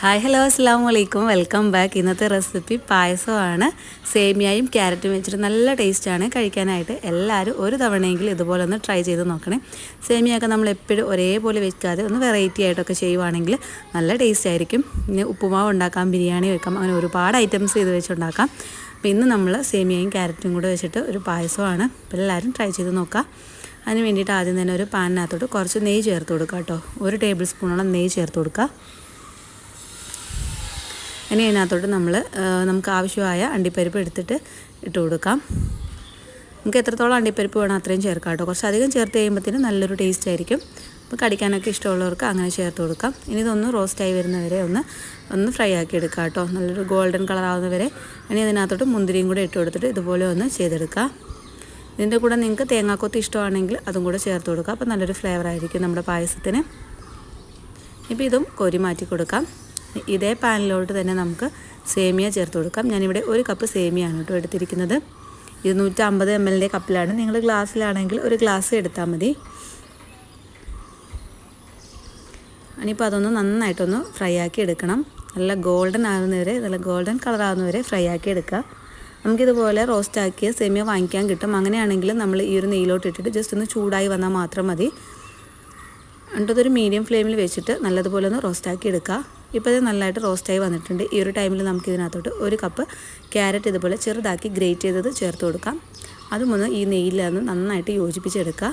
Hi hello അസ്സാം വലൈക്കും welcome back ഇന്നത്തെ റെസിപ്പി പായസമാണ്. സേമിയയും ക്യാരറ്റും വെച്ചിട്ട് നല്ല ടേസ്റ്റാണ് കഴിക്കാനായിട്ട് എല്ലാവരും ഒരു തവണയെങ്കിലും ഇതുപോലെ ഒന്ന് ട്രൈ ചെയ്ത് നോക്കണേ. സേമിയൊക്കെ നമ്മൾ എപ്പോഴും ഒരേപോലെ വെക്കാതെ ഒന്ന് വെറൈറ്റി ആയിട്ടൊക്കെ ചെയ്യുവാണെങ്കിൽ നല്ല ടേസ്റ്റ് ആയിരിക്കും. പിന്നെ ഉപ്പുമാവ് ഉണ്ടാക്കാം ബിരിയാണി വെക്കാം അങ്ങനെ ഒരുപാട് ഐറ്റംസ് ഇത് വെച്ചുണ്ടാക്കാം. അപ്പോൾ ഇന്ന് നമ്മൾ സേമിയയും ക്യാരറ്റും കൂടെ വെച്ചിട്ട് ഒരു പായസമാണ്. എല്ലാവരും ട്രൈ ചെയ്ത് നോക്കാം. അതിന് വേണ്ടിയിട്ട് ആദ്യം തന്നെ ഒരു പാനിനകത്തോട്ട് കുറച്ച് നെയ്യ് ചേർത്ത് കൊടുക്കുക കേട്ടോ. ഒരു ടേബിൾ സ്പൂണോളം നെയ്യ് ചേർത്ത് കൊടുക്കുക ഇനി അതിനകത്തോട്ട് നമ്മൾ നമുക്ക് ആവശ്യമായ അണ്ടിപ്പരിപ്പ് എടുത്തിട്ട് ഇട്ട് കൊടുക്കാം. നമുക്ക് എത്രത്തോളം അണ്ടിപ്പരിപ്പ് വേണം അത്രയും ചേർക്കാം കേട്ടോ. കുറച്ച് അധികം ചേർത്ത് കഴിയുമ്പോഴത്തേനും നല്ലൊരു ടേസ്റ്റ് ആയിരിക്കും. അപ്പോൾ കടിക്കാനൊക്കെ ഇഷ്ടമുള്ളവർക്ക് അങ്ങനെ ചേർത്ത് കൊടുക്കാം. ഇനി ഇതൊന്ന് റോസ്റ്റായി വരുന്നവരെ ഒന്ന് ഒന്ന് ഫ്രൈ ആക്കി എടുക്കാം കേട്ടോ. നല്ലൊരു ഗോൾഡൻ കളർ ആവുന്നവരെ ഇനി അതിനകത്തോട്ട് മുന്തിരിയും കൂടെ ഇട്ട് കൊടുത്തിട്ട് ഇതുപോലെ ഒന്ന് ചെയ്തെടുക്കാം. ഇതിന്റെ കൂടെ നിങ്ങൾക്ക് തേങ്ങാക്കൊത്ത് ഇഷ്ടമാണെങ്കിൽ അതും കൂടെ ചേർത്ത് കൊടുക്കാം. അപ്പോൾ നല്ലൊരു ഫ്ലേവർ ആയിരിക്കും നമ്മുടെ പായസത്തിന്. ഇപ്പോൾ ഇതും കോരി മാറ്റി കൊടുക്കാം. ഇതേ പാനിലോട്ട് തന്നെ നമുക്ക് സേമിയ ചേർത്ത് കൊടുക്കാം. ഞാനിവിടെ ഒരു കപ്പ് സേമിയാണ് കേട്ടോ എടുത്തിരിക്കുന്നത്. ഇരുന്നൂറ്റി അമ്പത് എം എല്ലിന്റെ കപ്പിലാണ് നിങ്ങൾ ഗ്ലാസ്സിലാണെങ്കിൽ ഒരു ഗ്ലാസ് എടുത്താൽ മതി. ഇനിയിപ്പോൾ അതൊന്ന് നന്നായിട്ടൊന്ന് ഫ്രൈ ആക്കി എടുക്കണം. നല്ല ഗോൾഡൻ ആകുന്നവരെ നല്ല ഗോൾഡൻ കളർ ആകുന്നവരെ ഫ്രൈ ആക്കി എടുക്കുക. നമുക്കിതുപോലെ റോസ്റ്റ് ആക്കിയ സേമിയ വാങ്ങിക്കാൻ കിട്ടും. അങ്ങനെയാണെങ്കിൽ നമ്മൾ ഈ ഒരു നെയ്യിലോട്ട് ഇട്ടിട്ട് ജസ്റ്റ് ഒന്ന് ചൂടായി വന്നാൽ മാത്രം മതി. എന്നിട്ടതൊരു മീഡിയം ഫ്ലെയിമിൽ വെച്ചിട്ട് നല്ലതുപോലെ ഒന്ന് റോസ്റ്റാക്കി എടുക്കുക. ഇപ്പോൾ ഇത് നല്ലതായിട്ട് റോസ്റ്റായി വന്നിട്ടുണ്ട്. ഈ ഒരു ടൈമിൽ നമുക്ക് ഇതിനകത്തോട്ട് ഒരു കപ്പ് ക്യാരറ്റ് ഇതുപോലെ ചെറുതാക്കി ഗ്രേറ്റ് ചെയ്തത് ചേർത്ത് കൊടുക്കാം. അതുമൊന്ന് ഈ നെയ്യിലൊന്ന് നന്നായിട്ട് യോജിപ്പിച്ചെടുക്കുക.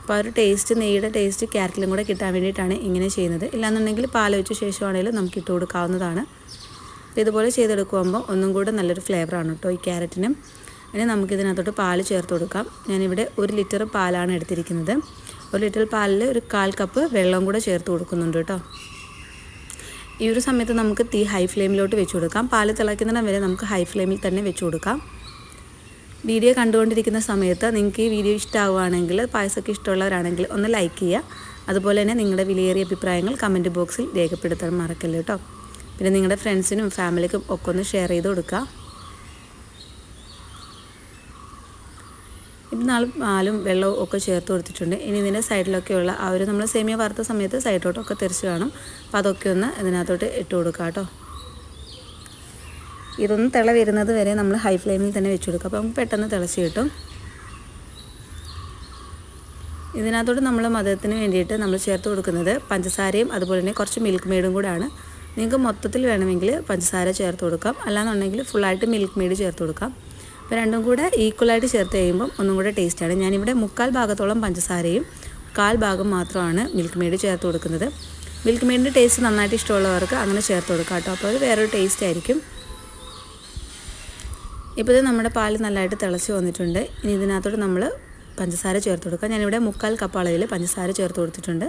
അപ്പോൾ ആ ഒരു ടേസ്റ്റ് നെയ്യുടെ ടേസ്റ്റ് ക്യാരറ്റിലും കൂടെ കിട്ടാൻ വേണ്ടിയിട്ടാണ് ഇങ്ങനെ ചെയ്യുന്നത്. ഇല്ലാന്നുണ്ടെങ്കിൽ പാൽ വെച്ച ശേഷമാണെങ്കിലും നമുക്ക് ഇട്ട് കൊടുക്കാവുന്നതാണ്. ഇതുപോലെ ചെയ്തെടുക്കുമ്പോൾ ഒന്നും കൂടെ നല്ലൊരു ഫ്ലേവറാണ് കേട്ടോ ഈ ക്യാരറ്റിനും. ഇനി നമുക്കിതിനകത്തോട്ട് പാൽ ചേർത്ത് കൊടുക്കാം. ഞാനിവിടെ ഒരു ലിറ്റർ പാലാണ് എടുത്തിരിക്കുന്നത്. ഒരു ലിറ്റർ പാലിൽ ഒരു കാൽ കപ്പ് വെള്ളം കൂടെ ചേർത്ത് കൊടുക്കുന്നുണ്ട് കേട്ടോ. ഈ ഒരു സമയത്ത് നമുക്ക് തീ ഹൈ ഫ്ലെയിമിലോട്ട് വെച്ച് കൊടുക്കാം. പാൽ തിളയ്ക്കുന്നിടം വരെ നമുക്ക് ഹൈ ഫ്ലെയിമിൽ തന്നെ വെച്ച് കൊടുക്കാം. വീഡിയോ കണ്ടുകൊണ്ടിരിക്കുന്ന സമയത്ത് നിങ്ങൾക്ക് ഈ വീഡിയോ ഇഷ്ടമാവുകയാണെങ്കിൽ പായസമൊക്കെ ഇഷ്ടമുള്ളവരാണെങ്കിൽ ഒന്ന് ലൈക്ക് ചെയ്യുക. അതുപോലെ തന്നെ നിങ്ങളുടെ വിലയേറിയ അഭിപ്രായങ്ങൾ കമന്റ് ബോക്സിൽ രേഖപ്പെടുത്താൻ മറക്കല്ലോ കേട്ടോ പിന്നെ നിങ്ങളുടെ ഫ്രണ്ട്സിനും ഫാമിലിക്കും ഒക്കെ ഒന്ന് ഷെയർ ചെയ്ത് കൊടുക്കുക. നാല് പാലും വെള്ളവും ഒക്കെ ചേർത്ത് കൊടുത്തിട്ടുണ്ട്. ഇനി ഇതിന്റെ സൈഡിലൊക്കെയുള്ള ആ ഒരു നമ്മൾ സേമിയ വറുത്ത സമയത്ത് സൈഡിലോട്ടൊക്കെ തിരിച്ച് കാണും. അപ്പോൾ അതൊക്കെ ഒന്ന് ഇതിനകത്തോട്ട് ഇട്ട് കൊടുക്കുക കേട്ടോ ഇതൊന്ന് തിള വരുന്നത് വരെ നമ്മൾ ഹൈ ഫ്ലെയിമിൽ തന്നെ വെച്ച് കൊടുക്കുക അപ്പോൾ നമുക്ക് പെട്ടെന്ന് തിളച്ച് കിട്ടും. ഇതിനകത്തോട്ട് നമ്മൾ മധുരത്തിന് വേണ്ടിയിട്ട് നമ്മൾ ചേർത്ത് കൊടുക്കുന്നത് പഞ്ചസാരയും അതുപോലെ തന്നെ കുറച്ച് മിൽക്ക് മെയ്ഡും കൂടാണ്. നിങ്ങൾക്ക് മൊത്തത്തിൽ വേണമെങ്കിൽ പഞ്ചസാര ചേർത്ത് കൊടുക്കാം. അല്ലാന്നുണ്ടെങ്കിൽ ഫുള്ളായിട്ട് മിൽക്ക് മെയ്ഡ് ചേർത്ത് കൊടുക്കാം. അപ്പോൾ രണ്ടും കൂടെ ഈക്വലായിട്ട് ചേർത്ത് കഴിയുമ്പം ഒന്നും കൂടെ ടേസ്റ്റാണ് ഞാനിവിടെ മുക്കാൽ ഭാഗത്തോളം പഞ്ചസാരയും കാൽ ഭാഗം മാത്രമാണ് മിൽക്ക് മെയ്ഡ് ചേർത്ത് കൊടുക്കുന്നത്. മിൽക്ക് മെയ്ഡിന്റെ ടേസ്റ്റ് നന്നായിട്ട് ഇഷ്ടമുള്ളവർക്ക് അങ്ങനെ ചേർത്ത് കൊടുക്കാം കേട്ടോ. അപ്പോൾ അത് വേറൊരു ടേസ്റ്റ് ആയിരിക്കും. ഇപ്പോൾ ഇത് നമ്മുടെ പാൽ നല്ലതായിട്ട് തിളച്ച് വന്നിട്ടുണ്ട്. ഇനി ഇതിനകത്തോട്ട് നമ്മൾ പഞ്ചസാര ചേർത്ത് കൊടുക്കുക ഞാനിവിടെ മുക്കാൽ കപ്പ് അളവിൽ പഞ്ചസാര ചേർത്ത് കൊടുത്തിട്ടുണ്ട്.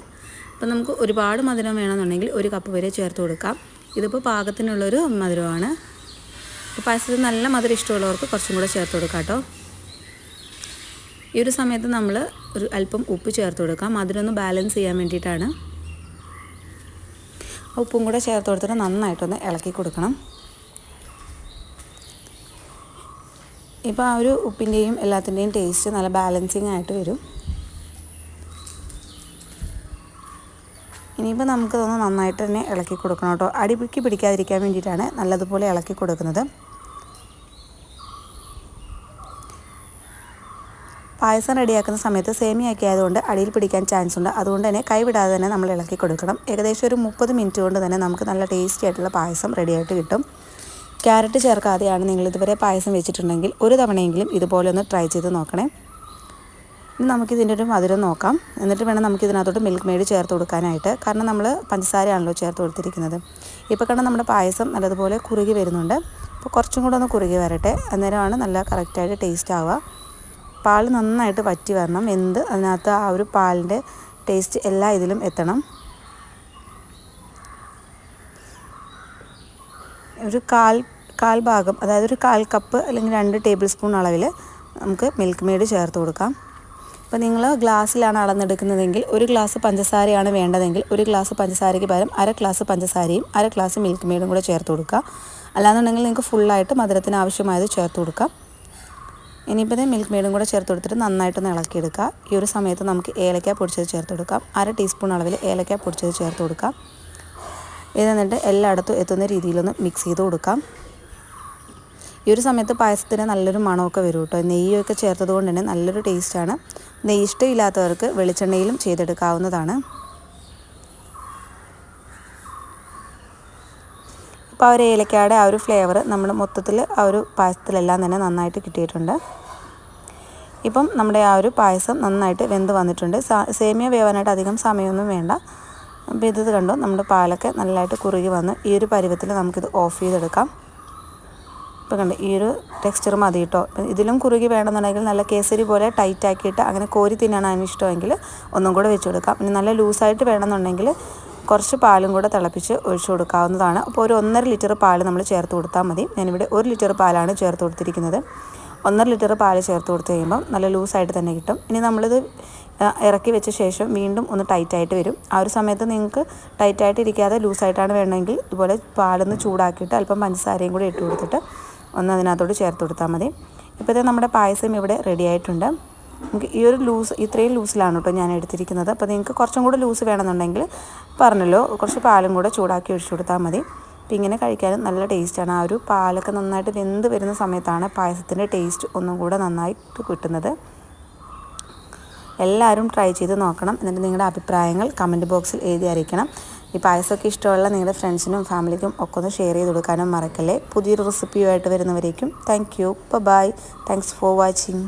അപ്പോൾ നമുക്ക് ഒരുപാട് മധുരം വേണമെന്നുണ്ടെങ്കിൽ ഒരു കപ്പ് വരെ ചേർത്ത് കൊടുക്കാം. ഇതിപ്പോൾ പാകത്തിനുള്ളൊരു മധുരമാണ്. അപ്പോൾ പായസത്തിൽ നല്ല മധുരം ഇഷ്ടമുള്ളവർക്ക് കുറച്ചും കൂടെ ചേർത്ത് കൊടുക്കാം കേട്ടോ. ഈ ഒരു സമയത്ത് നമ്മൾ ഒരു അല്പം ഉപ്പ് ചേർത്ത് കൊടുക്കാം. മധുരം ഒന്ന് ബാലൻസ് ചെയ്യാൻ വേണ്ടിയിട്ടാണ്. ഉപ്പും കൂടെ ചേർത്ത് കൊടുത്തിട്ട് നന്നായിട്ടൊന്ന് ഇളക്കി കൊടുക്കണം. ഇപ്പോൾ ആ ഒരു ഉപ്പിന്റെയും എല്ലാത്തിന്റെയും ടേസ്റ്റ് നല്ല ബാലൻസിങ് ആയിട്ട് വരും. ഇനിയിപ്പോൾ നമുക്ക് നമുക്കിതൊന്ന് നന്നായിട്ട് തന്നെ ഇളക്കി കൊടുക്കണം കേട്ടോ. അടിപിക്കി പിടിക്കാതിരിക്കാൻ വേണ്ടിയിട്ടാണ് നല്ലതുപോലെ ഇളക്കി കൊടുക്കുന്നത്. പായസം റെഡിയാക്കുന്ന സമയത്ത് സേമിയൊക്കെ ആയതുകൊണ്ട് അടിയിൽ പിടിക്കാൻ ചാൻസ് ഉണ്ട്. അതുകൊണ്ട് തന്നെ കൈവിടാതെ തന്നെ നമ്മൾ ഇളക്കി കൊടുക്കണം. ഏകദേശം ഒരു മുപ്പത് മിനിറ്റ് കൊണ്ട് തന്നെ നമുക്ക് നല്ല ടേസ്റ്റി ആയിട്ടുള്ള പായസം റെഡിയായിട്ട് കിട്ടും. ക്യാരറ്റ് ചേർക്കാതെയാണ് നിങ്ങൾ ഇതുവരെ പായസം വെച്ചിട്ടുണ്ടെങ്കിൽ ഒരു തവണയെങ്കിലും ഇതുപോലെ ഒന്ന് ട്രൈ ചെയ്ത് നോക്കണേ. ഇനി നമുക്കിതിന്റെ ഒരു മധുരം നോക്കാം. എന്നിട്ട് വേണം നമുക്ക് ഇതിനകത്തോട്ട് മിൽക്ക് മെയ്ഡ് ചേർത്ത് കൊടുക്കാനായിട്ട്. കാരണം നമ്മൾ പഞ്ചസാരയാണല്ലോ ചേർത്ത് കൊടുത്തിരിക്കുന്നത്. ഇപ്പോൾ കണ്ട നമ്മുടെ പായസം നല്ലതുപോലെ കുറുകി വരുന്നുണ്ട്. അപ്പോൾ കുറച്ചും കൂടെ ഒന്ന് കുറുകി വരട്ടെ. അന്നേരമാണ് നല്ല കറക്റ്റായിട്ട് ടേസ്റ്റ് ആവുക. പാൽ നന്നായിട്ട് വറ്റി വരണം. എന്ത് അതിനകത്ത് ആ ഒരു പാലിന്റെ ടേസ്റ്റ് എല്ലാ ഇതിലും എത്തണം. ഒരു കാൽ കാൽ ഭാഗം അതായത് ഒരു കാൽ കപ്പ് അല്ലെങ്കിൽ രണ്ട് ടേബിൾ സ്പൂൺ അളവിൽ നമുക്ക് മിൽക്ക് മെയ്ഡ് ചേർത്ത് കൊടുക്കാം. അപ്പോൾ നിങ്ങൾ ഗ്ലാസ്സിലാണ് അളന്നെടുക്കുന്നതെങ്കിൽ ഒരു ഗ്ലാസ് പഞ്ചസാരയാണ് വേണ്ടതെങ്കിൽ ഒരു ഗ്ലാസ് പഞ്ചസാരയ്ക്ക് പകരം അര ഗ്ലാസ് പഞ്ചസാരയും അര ഗ്ലാസ് മിൽക്ക് മെയ്ഡും കൂടെ ചേർത്ത് കൊടുക്കുക. അല്ലാന്നുണ്ടെങ്കിൽ നിങ്ങൾക്ക് ഫുള്ളായിട്ട് മധുരത്തിന് ആവശ്യമായത് ചേർത്ത് കൊടുക്കാം. ഇനിയിപ്പോൾ ഇത് മിൽക്ക് മെയ്ഡും കൂടെ ചേർത്ത് കൊടുത്തിട്ട് നന്നായിട്ടൊന്ന് ഇളക്കിയെടുക്കുക. ഈ ഒരു സമയത്ത് നമുക്ക് ഏലക്ക പൊടിച്ചത് ചേർത്ത് കൊടുക്കാം. അര ടീസ്പൂൺ അളവിൽ ഏലക്ക പൊടിച്ചത് ചേർത്ത് കൊടുക്കാം. ഇത് എന്നിട്ട് എല്ലായിടത്തും എത്തുന്ന രീതിയിലൊന്ന് മിക്സ് ചെയ്ത് കൊടുക്കാം. ഈ ഒരു സമയത്ത് പായസത്തിന് നല്ലൊരു മണമൊക്കെ വരും കേട്ടോ. നെയ്യൊക്കെ ചേർത്തത് കൊണ്ട് തന്നെ നല്ലൊരു ടേസ്റ്റാണ് നെയ്യ് ഇഷ്ടമില്ലാത്തവർക്ക് വെളിച്ചെണ്ണയിലും ചെയ്തെടുക്കാവുന്നതാണ്. ഇപ്പോൾ ആ ഒരു ഏലക്കയുടെ ആ ഒരു ഫ്ലേവർ നമ്മൾ മൊത്തത്തിൽ ആ ഒരു പായസത്തിലെല്ലാം തന്നെ നന്നായിട്ട് കിട്ടിയിട്ടുണ്ട്. ഇപ്പം നമ്മുടെ ആ ഒരു പായസം നന്നായിട്ട് വെന്ത് വന്നിട്ടുണ്ട്. സേമിയ വേവാനായിട്ട് അധികം സമയമൊന്നും വേണ്ട. അപ്പോൾ ഇത് കണ്ടോ നമ്മുടെ പാലൊക്കെ നല്ലതായിട്ട് കുറുകി വന്ന് ഈ ഒരു പരുവത്തിൽ നമുക്കിത് ഓഫ് ചെയ്തെടുക്കാം. ഇപ്പോൾ കണ്ട് ഈ ഒരു ടെക്സ്ചർ മതി കേട്ടോ ഇതിലും കുറുകി വേണമെന്നുണ്ടെങ്കിൽ നല്ല കേസരി പോലെ ടൈറ്റ് ആക്കിയിട്ട് അങ്ങനെ കോരി തിന്നാനാണ് ഇഷ്ടമെങ്കിൽ ഒന്നും കൂടെ വെച്ച് കൊടുക്കാം. ഇനി നല്ല ലൂസായിട്ട് വേണമെന്നുണ്ടെങ്കിൽ കുറച്ച് പാലും കൂടെ തിളപ്പിച്ച് ഒഴിച്ചു കൊടുക്കാവുന്നതാണ്. അപ്പോൾ ഒരു ഒന്നര ലിറ്റർ പാൽ നമ്മൾ ചേർത്ത് കൊടുത്താൽ മതി. ഞാനിവിടെ ഒരു ലിറ്റർ പാലാണ് ചേർത്ത് കൊടുത്തിരിക്കുന്നത്. ഒന്നര ലിറ്റർ പാൽ ചേർത്ത് കൊടുത്ത് കഴിയുമ്പം നല്ല ലൂസായിട്ട് തന്നെ കിട്ടും. ഇനി നമ്മളിത് ഇറക്കി വെച്ച ശേഷം വീണ്ടും ഒന്ന് ടൈറ്റായിട്ട് വരും. ആ ഒരു സമയത്ത് നിങ്ങൾക്ക് ടൈറ്റായിട്ട് ഇരിക്കാതെ ലൂസായിട്ടാണ് വേണമെങ്കിൽ ഇതുപോലെ പാലൊന്ന് ചൂടാക്കിയിട്ട് അല്പം പഞ്ചസാരയും കൂടി ഇട്ട് കൊടുത്തിട്ട് ഒന്ന് അതിനകത്തോട്ട് ചേർത്ത് കൊടുത്താൽ മതി. ഇപ്പോഴത്തെ നമ്മുടെ പായസം ഇവിടെ റെഡി ആയിട്ടുണ്ട്. നമുക്ക് ഈ ഒരു ലൂസ് ഇത്രയും ലൂസിലാണ് കേട്ടോ ഞാൻ എടുത്തിരിക്കുന്നത്. അപ്പോൾ നിങ്ങൾക്ക് കുറച്ചും കൂടെ ലൂസ് വേണമെന്നുണ്ടെങ്കിൽ പറഞ്ഞല്ലോ. കുറച്ച് പാലും കൂടെ ചൂടാക്കി ഒഴിച്ചു കൊടുത്താൽ മതി. അപ്പോൾ ഇങ്ങനെ കഴിക്കാനും നല്ല ടേസ്റ്റാണ് ആ ഒരു പാലൊക്കെ നന്നായിട്ട് വെന്ത് വരുന്ന സമയത്താണ് പായസത്തിന്റെ ടേസ്റ്റ് ഒന്നും കൂടെ നന്നായിട്ട് കിട്ടുന്നത്. എല്ലാവരും ട്രൈ ചെയ്ത് നോക്കണം. എന്നിട്ട് നിങ്ങളുടെ അഭിപ്രായങ്ങൾ കമന്റ് ബോക്സിൽ എഴുതി അറിയിക്കണം. ഈ പായസമൊക്കെ ഇഷ്ടമുള്ള നിങ്ങളുടെ ഫ്രണ്ട്സിനും ഫാമിലിക്കും ഒക്കെ ഒന്ന് ഷെയർ ചെയ്ത് കൊടുക്കാനും മറക്കല്ലേ. പുതിയൊരു റെസിപ്പിയുമായിട്ട് വരുന്നവരേക്കും thank you bye thanks for watching